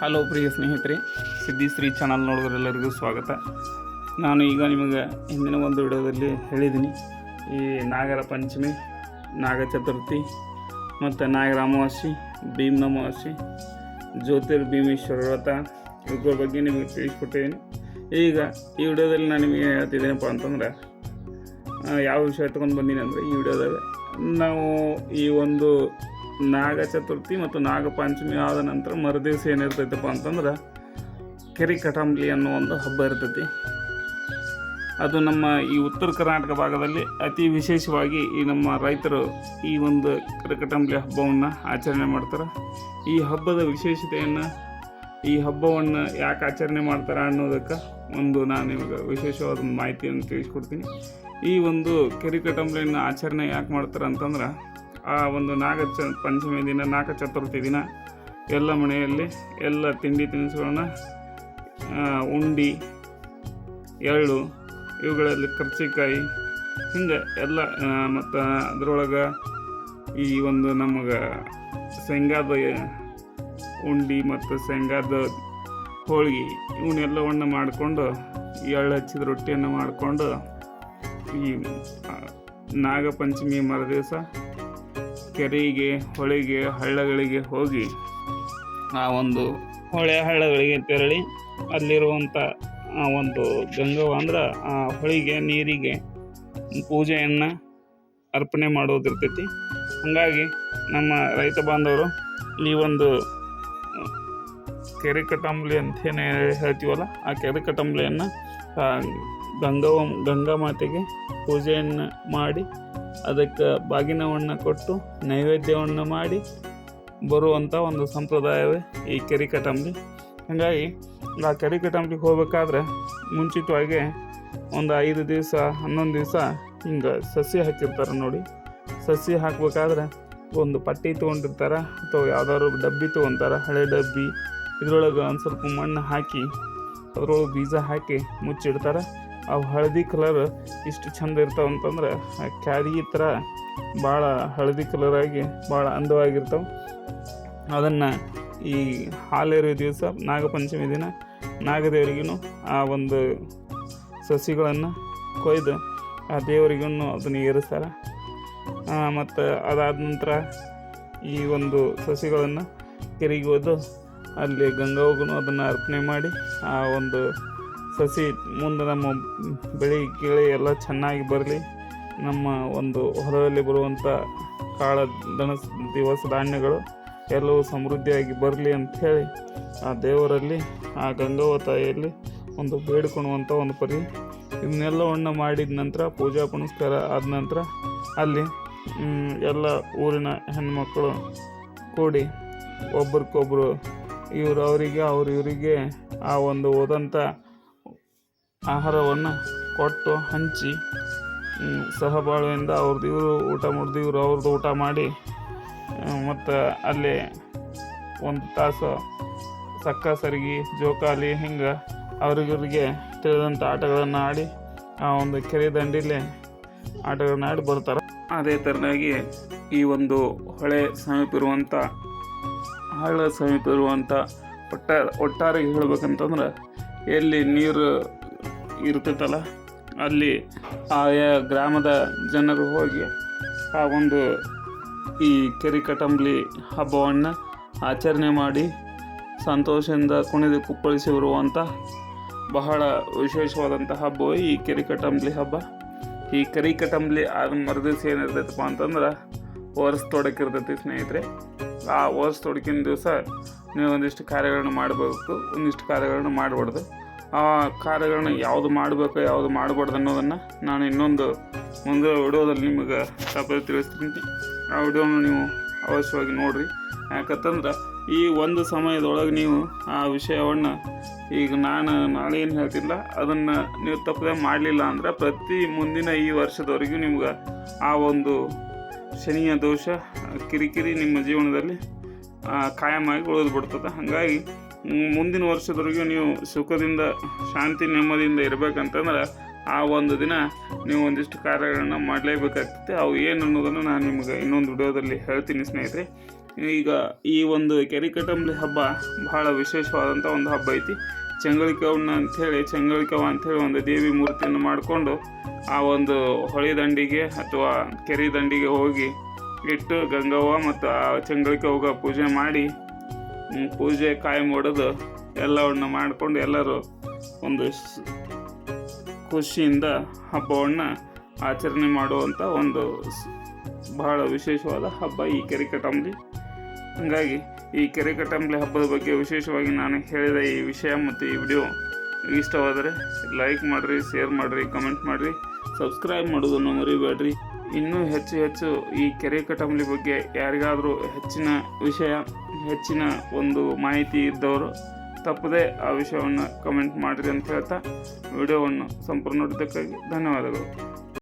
Hello ಪ್ರಿಯ ಸ್ನೇಹಿತರೆ ಸಿದ್ಧಿಶ್ರೀ channel ನೋಡೋರೆಲ್ಲರಿಗೂ ಸ್ವಾಗತ. ನಾನು ಈಗ ನಿಮಗೆ ಹಿಂದಿನ ಒಂದು ವಿಡಿಯೋದಲ್ಲಿ ಹೇಳಿದ್ದೀನಿ. ಈ ನಾಗರ ಪಂಚಮಿ, ನಾಗ ಚತುರ್ಥಿ ಮತ್ತು ನಾಗರ ಅಮಾವಾಸ್ಯೆ ಭೀಮ್ನ ಅಮಾವಾಸ್ಯೆ ಜ್ಯೋತಿರ್ ಭೀಮೇಶ್ವರ ವ್ರತ ಇವುಗಳ ಬಗ್ಗೆ ನಿಮಗೆ ತಿಳಿಸ್ಕೊಟ್ಟಿದ್ದೀನಿ. ಈಗ ಈ ವಿಡಿಯೋದಲ್ಲಿ ನಾನು ನಿಮಗೆ ಹೇಳ್ತಿದ್ದೇನಪ್ಪ ಅಂತಂದ್ರೆ ಯಾವ ವಿಷಯ ತಗೊಂಡು ಬಂದೀನಿ ಅಂದರೆ ಈ ವಿಡಿಯೋದಲ್ಲಿ ನಾವು ಈ ಒಂದು ನಾಗ ಚತುರ್ಥಿ ಮತ್ತು ನಾಗ ಪಂಚಮಿ ಆದ ನಂತರ ಮರುದಿವಸ ಏನಿರ್ತೈತಪ್ಪ ಅಂತಂದ್ರೆ ಕೆರಿ ಕಟಾಂಬ್ಲಿ ಅನ್ನೋ ಒಂದು ಹಬ್ಬ ಇರ್ತೈತಿ. ಅದು ನಮ್ಮ ಈ ಉತ್ತರ ಕರ್ನಾಟಕ ಭಾಗದಲ್ಲಿ ಅತಿ ವಿಶೇಷವಾಗಿ ಈ ನಮ್ಮ ರೈತರು ಈ ಒಂದು ಕರಿಕಟಾಂಬ್ಲಿ ಹಬ್ಬವನ್ನು ಆಚರಣೆ ಮಾಡ್ತಾರೆ. ಈ ಹಬ್ಬದ ವಿಶೇಷತೆಯನ್ನು, ಈ ಹಬ್ಬವನ್ನು ಯಾಕೆ ಆಚರಣೆ ಮಾಡ್ತಾರೆ ಅನ್ನೋದಕ್ಕೆ ಒಂದು ನಾನು ನಿಮಗೆ ವಿಶೇಷವಾದ ಮಾಹಿತಿಯನ್ನು ತಿಳಿಸ್ಕೊಡ್ತೀನಿ. ಈ ಒಂದು ಕೆರಿಕಟಂಬ್ಲಿನ ಆಚರಣೆ ಯಾಕೆ ಮಾಡ್ತಾರೆ ಅಂತಂದ್ರೆ ಆ ಒಂದು ನಾಗ ಚ ಪಂಚಮಿ ದಿನ ನಾಗ ಚತುರ್ಥಿ ದಿನ, ಎಲ್ಲ ಮನೆಯಲ್ಲಿ ಎಲ್ಲ ತಿಂಡಿ ತಿನಿಸುಗಳನ್ನ ಉಂಡಿ, ಎಳ್ಳು, ಇವುಗಳಲ್ಲಿ ಕರ್ಚಿಕಾಯಿ, ಹಿಂಗೆ ಎಲ್ಲ ಮತ್ತು ಅದರೊಳಗೆ ಈ ಒಂದು ನಮಗೆ ಶೇಂಗಾದ ಉಂಡಿ ಮತ್ತು ಶೇಂಗಾದ ಹೋಳಿಗೆ ಇವನ್ನೆಲ್ಲವನ್ನು ಮಾಡಿಕೊಂಡು ಎಳ್ಳು ಹಚ್ಚಿದ ರೊಟ್ಟಿಯನ್ನು ಮಾಡಿಕೊಂಡು ಈ ನಾಗ ನಾಗಪಂಚಮಿ ಮರುದಿವಸ ಕೆರೆಗೆ, ಹೊಳೆಗೆ, ಹಳ್ಳಗಳಿಗೆ ಹೋಗಿ ಆ ಒಂದು ಹೊಳೆ ಹಳ್ಳಗಳಿಗೆ ತೆರಳಿ ಅಲ್ಲಿರುವಂಥ ಆ ಒಂದು ಗಂಗವ ಅಂದ್ರೆ ಆ ಹೊಳಿಗೆ, ನೀರಿಗೆ ಪೂಜೆಯನ್ನು ಅರ್ಪಣೆ ಮಾಡೋದಿರ್ತೈತಿ. ಹಾಗಾಗಿ ನಮ್ಮ ರೈತ ಬಾಂಧವರು ಈ ಒಂದು ಕೆರೆ ಕಟಂಬ್ಲಿ ಅಂತ ಏನು ಹೇಳ್ತೀವಲ್ಲ, ಆ ಕೆರೆ ಕಟಂಬ್ಲಿಯನ್ನು ಗಂಗವ ಗಂಗಾ ಮಾತೆಗೆ ಪೂಜೆಯನ್ನು ಮಾಡಿ ಅದಕ್ಕೆ ಬಾಗಿನವಣ್ಣ ಕೊಟ್ಟು ನೈವೇದ್ಯವನ್ನು ಮಾಡಿ ಬರುವಂಥ ಒಂದು ಸಂಪ್ರದಾಯವೇ ಈ ಕೆರೆ ಕಟಂಬ್ಲಿ ಹಾಗಾಗಿ ಆ ಕೆರೆ ಹೋಗಬೇಕಾದ್ರೆ ಹೋಗ್ಬೇಕಾದ್ರೆ ಮುಂಚಿತವಾಗಿ ಒಂದು ಐದು ದಿವಸ, ಹನ್ನೊಂದು ದಿವಸ ಹಿಂಗೆ ಸಸಿ ಹಾಕಿರ್ತಾರೆ ನೋಡಿ. ಸಸಿ ಹಾಕಬೇಕಾದ್ರೆ ಒಂದು ಪಟ್ಟಿ ತೊಗೊಂಡಿರ್ತಾರೆ ಅಥವಾ ಯಾವ್ದಾದ್ರು ಡಬ್ಬಿ ತೊಗೊತಾರೆ, ಹಳೆ ಡಬ್ಬಿ, ಇದ್ರೊಳಗೆ ಒಂದು ಸ್ವಲ್ಪ ಮಣ್ಣು ಹಾಕಿ ಅದರೊಳಗೆ ಬೀಜ ಹಾಕಿ ಮುಚ್ಚಿಡ್ತಾರೆ. ಅವು ಹಳದಿ ಕಲರ್ ಇಷ್ಟು ಚಂದ ಇರ್ತಾವ ಅಂತಂದ್ರೆ, ಆ ಕ್ಯಾರಿ ಥರ ಭಾಳ ಹಳದಿ ಕಲರಾಗಿ ಭಾಳ ಅಂದವಾಗಿರ್ತಾವೆ. ಅದನ್ನು ಈ ಹಾಲೇರಿ ದಿವಸ ನಾಗಪಂಚಮಿ ದಿನ ನಾಗದೇವರಿಗೂ ಆ ಒಂದು ಸಸಿಗಳನ್ನು ಕೊಯ್ದು ಆ ದೇವರಿಗೂ ಅದನ್ನು ಏರಿಸ್ತಾರೆ. ಮತ್ತು ಅದಾದ ನಂತರ ಈ ಒಂದು ಸಸಿಗಳನ್ನು ಕೆರೆಗೆ ಹೋದು ಅಲ್ಲಿ ಗಂಗಾವಗೂ ಅದನ್ನು ಅರ್ಪಣೆ ಮಾಡಿ ಆ ಒಂದು ಸಸಿ ಮುಂದೆ ನಮ್ಮ ಬೆಳೆ ಕೀಳಿ ಎಲ್ಲ ಚೆನ್ನಾಗಿ ಬರಲಿ. ನಮ್ಮ ಒಂದು ಹೊಲದಲ್ಲಿ ಬರುವಂಥ ಕಾಳ, ದನ, ದಿವಸ ಧಾನ್ಯಗಳು ಎಲ್ಲವೂ ಸಮೃದ್ಧಿಯಾಗಿ ಬರಲಿ ಅಂಥೇಳಿ ಆ ದೇವರಲ್ಲಿ, ಆ ಗಂಗಾವ ತಾಯಿಯಲ್ಲಿ ಒಂದು ಬೇಡಿಕೊಳ್ಳುವಂಥ ಒಂದು ಪರಿ. ಇವನ್ನೆಲ್ಲವನ್ನು ಮಾಡಿದ ನಂತರ, ಪೂಜಾ ಪುನಸ್ಕಾರ ಆದ ನಂತರ ಅಲ್ಲಿ ಎಲ್ಲ ಊರಿನ ಹೆಣ್ಮಕ್ಕಳು ಕೂಡಿ ಒಬ್ರಿಗೊಬ್ರು ಇವರು ಅವರಿಗೆ, ಅವ್ರು ಇವರಿಗೆ ಆ ಒಂದು ಹೋದಂಥ ಆಹಾರವನ್ನು ಕೊಟ್ಟು ಹಂಚಿ ಸಹಬಾಳ್ವೆಯಿಂದ ಅವ್ರದ್ದು ಇವರು ಊಟ ಮಾಡಿದ್ದು ಇವರು ಅವ್ರದ್ದು ಊಟ ಮಾಡಿ ಮತ್ತು ಅಲ್ಲಿ ಒಂದು ತಾಸು ಸಕ್ಕ ಸರಿಗಿ, ಜೋಕಾಲಿ ಹಿಂಗೆ ಅವ್ರಿಗಿವ್ರಿಗೆ ತಿಳಿದಂಥ ಆಟಗಳನ್ನು ಆಡಿ ಆ ಒಂದು ಕೆರೆ ದಂಡಿಲಿ ಆಟಗಳನ್ನ ಆಡಿ ಬರ್ತಾರೆ. ಅದೇ ಥರನಾಗಿ ಈ ಒಂದು ಹೊಳೆ ಸಮೀಪ ಇರುವಂಥ ಹಳ್ಳ ಸಮೀಪ ಇರುವಂಥ ಒಟ್ಟ ಒಟ್ಟಾರೆ ಹೇಳ್ಬೇಕಂತಂದ್ರೆ ಎಲ್ಲಿ ನೀರು ಇರ್ತೈತಲ್ಲ ಅಲ್ಲಿ ಆಯಾ ಗ್ರಾಮದ ಜನರು ಹೋಗಿ ಆ ಒಂದು ಈ ಕೆರಿಕಟಂಬ್ಲಿ ಹಬ್ಬವನ್ನು ಆಚರಣೆ ಮಾಡಿ ಸಂತೋಷದಿಂದ ಕುಣಿದು ಕುಪ್ಪಳಿಸಿ ಬರುವಂಥ ಬಹಳ ವಿಶೇಷವಾದಂಥ ಹಬ್ಬವೇ ಈ ಕೆರಿಕಟಂಬ್ಲಿ ಹಬ್ಬ. ಈ ಕೆರಿಕಟಂಬ್ಲಿ ಆದ ಮರುದಿವಸ ಏನಿರ್ತೈತಪ್ಪ ಅಂತಂದ್ರೆ ವರ್ಷ ತೊಡಕಿರ್ತೈತಿ ಸ್ನೇಹಿತರೆ. ಆ ವರ್ಷ ತೊಡಕಿನ ದಿವಸ ನೀವು ಒಂದಿಷ್ಟು ಕಾರ್ಯಗಳನ್ನು ಮಾಡಬೇಕು, ಒಂದಿಷ್ಟು ಕಾರ್ಯಗಳನ್ನು ಮಾಡಬಾರ್ದು. ಕಾರ್ಯಗಳನ್ನ ಯಾವುದು ಮಾಡಬೇಕು ಯಾವುದು ಮಾಡಬಾರ್ದು ಅನ್ನೋದನ್ನು ನಾನು ಇನ್ನೊಂದು ಮುಂದೆ ವಿಡಿಯೋದಲ್ಲಿ ನಿಮಗೆ ತಪ್ಪದೆ ತಿಳಿಸ್ತೀನಿ. ಆ ವಿಡಿಯೋನ ನೀವು ಅವಶ್ಯವಾಗಿ ನೋಡಿರಿ. ಯಾಕಂತಂದ್ರೆ ಈ ಒಂದು ಸಮಯದೊಳಗೆ ನೀವು ಆ ವಿಷಯವನ್ನು ಈಗ ನಾನು ನಾಳೆ ಏನು ಹೇಳ್ತಿಲ್ಲ ಅದನ್ನು ನೀವು ತಪ್ಪದೆ ಮಾಡಲಿಲ್ಲ ಅಂದ್ರೆ ಪ್ರತಿ ಮುಂದಿನ ಈ ವರ್ಷದವರೆಗೂ ನಿಮ್ಗೆ ಆ ಒಂದು ಶನಿಯ ದೋಷ ಕಿರಿಕಿರಿ ನಿಮ್ಮ ಜೀವನದಲ್ಲಿ ಆ, ಕಾಯಮಾಗಿ ಉಳಿದು ಬಿಡ್ತದೆ. ಹಾಗಾಗಿ ಮುಂದಿನ ವರ್ಷದವರೆಗೂ ನೀವು ಸುಖದಿಂದ, ಶಾಂತಿ, ನೆಮ್ಮದಿಯಿಂದ ಇರಬೇಕಂತಂದ್ರೆ ಆ ಒಂದು ದಿನ ನೀವು ಒಂದಿಷ್ಟು ಕಾರ್ಯಗಳನ್ನು ಮಾಡಲೇಬೇಕಾಗ್ತದೆ ಅವು ಏನು ಅನ್ನೋದನ್ನು ನಾನು ನಿಮಗೆ ಇನ್ನೊಂದು ವಿಡಿಯೋದಲ್ಲಿ ಹೇಳ್ತೀನಿ ಸ್ನೇಹಿತರೆ. ಈಗ ಈ ಒಂದು ಕೆರಿಕಟಂಬ್ಲಿ ಹಬ್ಬ ಬಹಳ ವಿಶೇಷವಾದಂಥ ಒಂದು ಹಬ್ಬ ಐತಿ. ಚಂಗಳಿಕವನ್ನ ಅಂಥೇಳಿ, ಚೆಂಗಳಿಕವ ಅಂಥೇಳಿ ಒಂದು ದೇವಿ ಮೂರ್ತಿಯನ್ನು ಮಾಡಿಕೊಂಡು ಆ ಒಂದು ಹೊಳೆ ದಂಡಿಗೆ ಅಥವಾ ಕೆರೆ ದಂಡಿಗೆ ಹೋಗಿ ಇಟ್ಟು ಗಂಗವ್ವ ಮತ್ತು ಆ ಚೆಂಗಳಿಕವ್ಗ ಪೂಜೆ ಮಾಡಿ ಪೂಜೆ ಕಾಯಿ ಹೊಡೆದು ಎಲ್ಲವನ್ನು ಮಾಡಿಕೊಂಡು ಎಲ್ಲರೂ ಒಂದು ಖುಷಿಯಿಂದ ಹಬ್ಬವನ್ನು ಆಚರಣೆ ಮಾಡುವಂಥ ಒಂದು ಬಹಳ ವಿಶೇಷವಾದ ಹಬ್ಬ ಈ ಕೆರೆಕಟಂಬ್ಲಿ. ಹಾಗಾಗಿ ಈ ಕೆರೆಕಟಂಬ್ಲಿ ಹಬ್ಬದ ಬಗ್ಗೆ ವಿಶೇಷವಾಗಿ ನಾನು ಹೇಳಿದ ಈ ವಿಷಯ ಮತ್ತು ಈ ವಿಡಿಯೋ ಇಷ್ಟವಾದರೆ ಲೈಕ್ ಮಾಡಿರಿ, ಶೇರ್ ಮಾಡಿರಿ, ಕಮೆಂಟ್ ಮಾಡಿರಿ. ಸಬ್ಸ್ಕ್ರೈಬ್ ಮಾಡೋದನ್ನು ಮರಿಬೇಡ್ರಿ. ಇನ್ನೂ ಹೆಚ್ಚು ಹೆಚ್ಚು ಈ ಕೆರೆ ಕಟಂಬ್ಲಿ ಬಗ್ಗೆ ಯಾರಿಗಾದರೂ ಹೆಚ್ಚಿನ ವಿಷಯ, ಹೆಚ್ಚಿನ ಒಂದು ಮಾಹಿತಿ ಇದ್ದವರು ತಪ್ಪದೇ ಆ ವಿಷಯವನ್ನು ಕಮೆಂಟ್ ಮಾಡಿರಿ ಅಂತ ಹೇಳ್ತಾ, ವಿಡಿಯೋವನ್ನು ಸಂಪೂರ್ಣ ನೋಡಿದ್ದಕ್ಕಾಗಿ ಧನ್ಯವಾದಗಳು.